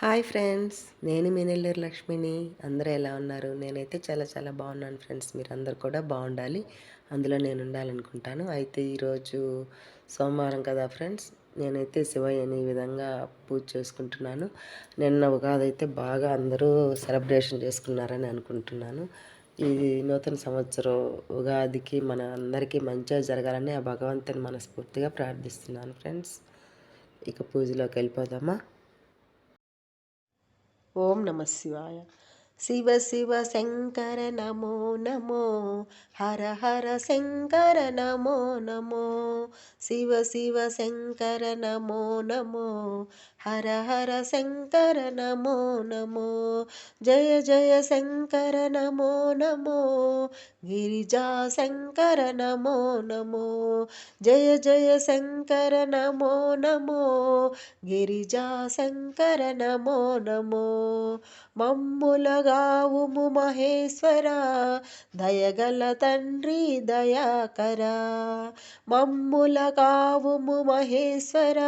Hi friends నేను మీ నెల్లూరు లక్ష్మిని. అందరూ ఎలా ఉన్నారు? నేనైతే చాలా చాలా బాగున్నాను ఫ్రెండ్స్. మీరు అందరు కూడా బాగుండాలి. అందులో నేను ఉండాలనుకుంటాను. అయితే ఈరోజు సోమవారం కదా ఫ్రెండ్స్ నేనైతే శివయ్యని ఈ విధంగా పూజ చేసుకుంటున్నాను. నిన్న ఉగాది అయితే బాగా అందరూ సెలబ్రేషన్ చేసుకున్నారని అనుకుంటున్నాను. ఈ నూతన సంవత్సరం ఉగాదికి మన అందరికీ మంచిగా జరగాలని ఆ భగవంతుని మనస్ఫూర్తిగా ప్రార్థిస్తున్నాను ఫ్రెండ్స్. ఇక పూజలోకి వెళ్ళిపోదామా? ఓం నమ శివాయ. శివ శివ శంకర నమో నమో హర హర శంకర నమో నమో శివ శివ శంకర నమో నమో హర హర శంకర నమో నమో జయ జయ శంకర నమో నమో గిరిజా శంకర నమో నమో జయ జయ శంకర నమో నమో గిరిజా శంకర నమో నమో మమ్ములగ మమ్ములగావుము మహేశ్వర దయగల తండ్రి దయాకర. మమ్ముల మమ్ములగావుము మహేశ్వర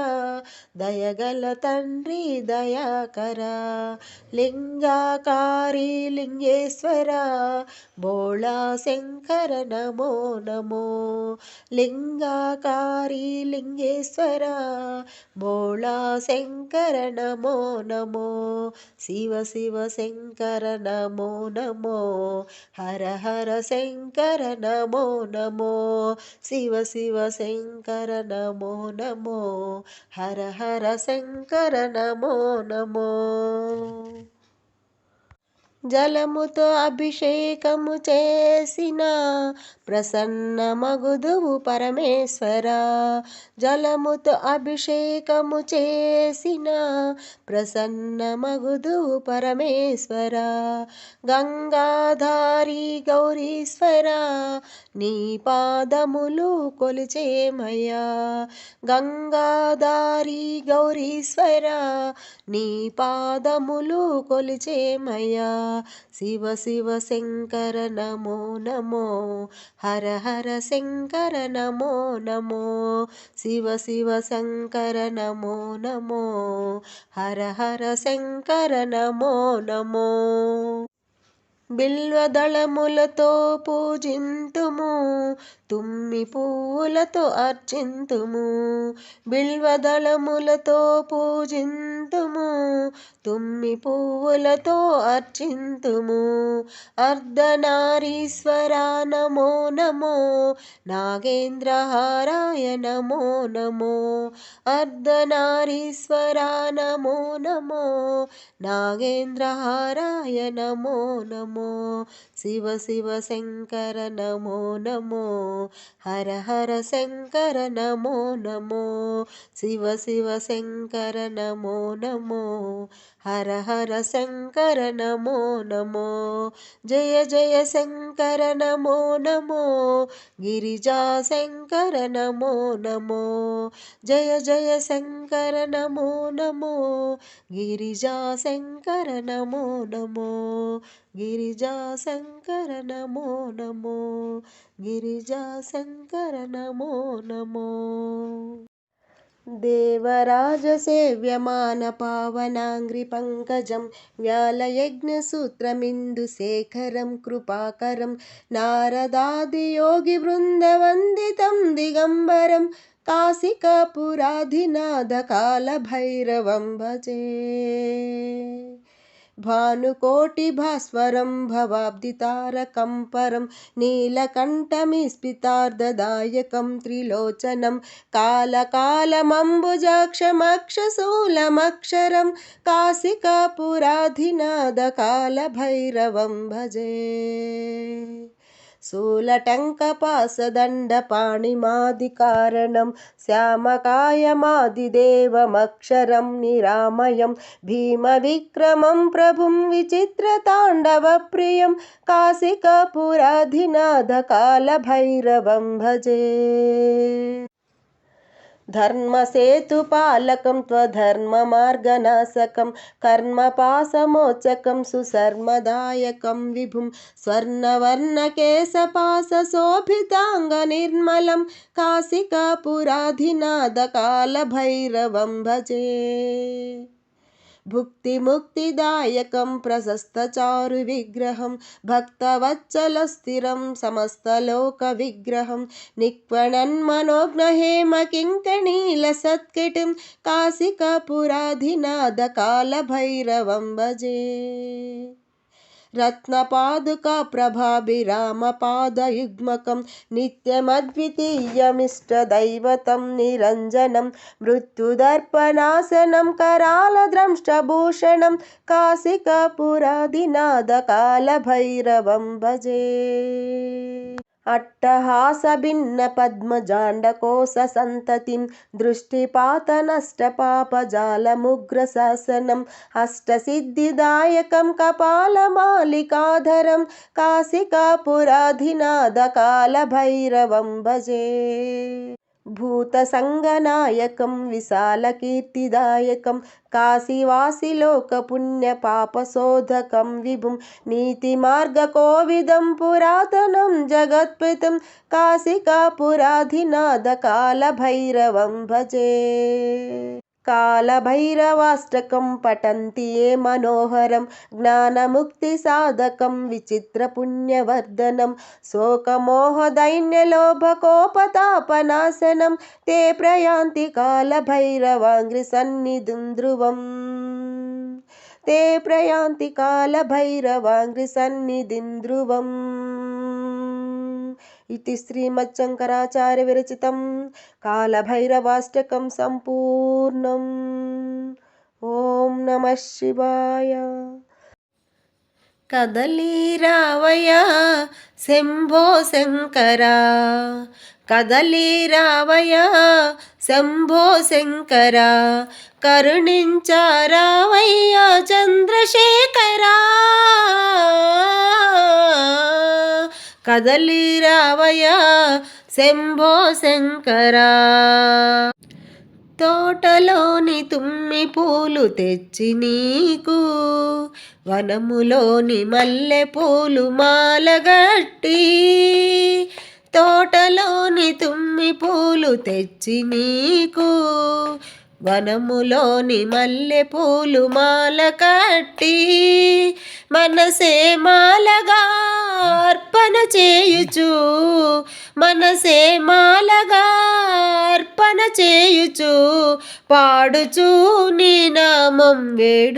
దయగల తండ్రి దయాకర. లింగాకారి లింగేశ్వర బోళా శంకర నమో నమో. లింగాకారి లింగేశ్వర బోళా శంకర నమో నమో శివ శివ శంకర నమో నమో హర హర శంకర నమో నమో శివ శివ శంకర నమో నమో హర హర శంకర నమో నమో. జలముతో అభిషేకము చేసిన ప్రసన్న మగుదువు పరమేశ్వర. జలముతో అభిషేకము చేసిన ప్రసన్న మగుదువు పరమేశ్వర. గంగాధారి గౌరీశ్వర నీ పాదములు కొలిచేమయ్యా. గంగాధారి గౌరీశ్వర నీ పాదములు కొలిచేమయ్యా. శివ శివ శంకర నమో నమో హర హర శంకర నమో నమో శివ శివ శంకర నమో నమో హర హర శంకర నమో నమో. బిల్వదళములతో పూజింతుము తుమ్మి పువ్వులతో అర్చింతుము బిల్వదళములతో పూజింతుము తుమ్మి పువ్వులతో అర్చింతుము. అర్ధనారీశ్వర నమో నమో నాగేంద్రహారాయ నమో నమో. అర్ధనారీశ్వర నమో నమో నాగేంద్రహారాయ నమో నమో. శివ శివ శంకర నమో నమో హర హర శంకర నమో నమో శివ శివ శంకర నమో నమో హర హర శంకర నమో నమో జయ జయ శంకర నమో నమో గిరిజా శంకర నమో నమో జయ జయ శంకర నమో నమో గిరిజా శంకర నమో నమో గిరిజా శంకర शङ्कर नमो नमो गिरिजाशङ्कर नमो नमो। देवराजसेव्यमानपावनाङ्घ्रिपङ्कजं व्यालयज्ञसूत्रमिन्दुशेखरं कृपाकरं नारदादियोगिवृन्दवन्दितं दिगम्बरं काशिकापुराधिनादकालभैरवं भजे। भानुकोटिभास्वरं भवाब्दितारकं परं नीलकण्ठमिस्पितार्धदायकं त्रिलोचनं कालकालमम्बुजाक्षमक्षशूलमक्षरं काशिकापुराधिनाथकालभैरवं भजे शूलटङ्कपासदण्डपाणिमादिकारणं श्यामकायमादिदेवमक्षरं निरामयं भीमविक्रमं प्रभुं विचित्रताण्डवप्रियं काशिकापुराधिनाथकालभैरवं भजे धर्मसेतुपालकं त्वधर्ममार्गनाशकं कर्मपाशमोचकं सुसर्मदायकं विभुं स्वर्णवर्णकेशपाशोभिताङ्गनिर्मलं काशिकापुराधिनादकालभैरवं भजे। भुक्तिमुक्तिदायकं प्रशस्तचारुविग्रहं भक्तवत्सलस्थिरं समस्तलोकविग्रहं निपणन्मनोग्नहेमकिङ्कणीलसत्कृटिं काशिकपुराधिनादकालभैरवं भजे। रत्नपादुकप्रभाभिरामपादयुग्मकं नित्यमद्वितीयमिष्टदैवतं निरञ्जनं मृत्युदर्पणासनं करालद्रंष्टभूषणं काशिकपुरादिनादकालभैरवं भजे। अट्टहासभिन्नपद्मजाण्डकोशसन्ततिं दृष्टिपातनष्टपापजालमुग्रशासनम् अष्टसिद्धिदायकं कपालमालिकाधरं काशिकापुराधिनादकालभैरवं भजे भूतसङ्गनायकं विशालकीर्तिदायकं काशीवासिलोकपुण्यपापशोधकं विभुं नीतिमार्गकोविदं पुरातनं जगत्पितं काशिकापुराधिनाथकालभैरवं भजे कालभैरवाष्टकं पठन्ति ये मनोहरं ज्ञानमुक्तिसाधकं विचित्रपुण्यवर्धनं शोकमोहदैन्यलोभकोपतापनाशनं ते प्रयान्ति कालभैरवाङ्घ्रिसन्निधिं ध्रुवम् ते प्रयान्ति कालभैरवाङ्घ्रिसन्निधिं ध्रुवम् इति श्रीमच्छङ्कराचार्यविरचितं कालभैरवाष्टकं सम्पूर्णम्। ॐ नमः शिवाय। कदलीरावय शम्भो शङ्करा। कदलीरावय शम्भो शङ्करा। करुणिञ्च रावय्या चन्द्रशेखरा। కదలి రావయ్యా శంభో శంకర. తోటలోని తుమ్మి పూలు తెచ్చి నీకు వనములోని మల్లె పూలు మాలగట్టి తోటలోని తుమ్మి పూలు తెచ్చి నీకు వనములోని మల్లె పూలు మాల కట్టి. మనసే మాలగా అర్పణ చేయుచు మనసే మాలగా అర్పణ చేయుచు పాడుచు నీ నామం వేడు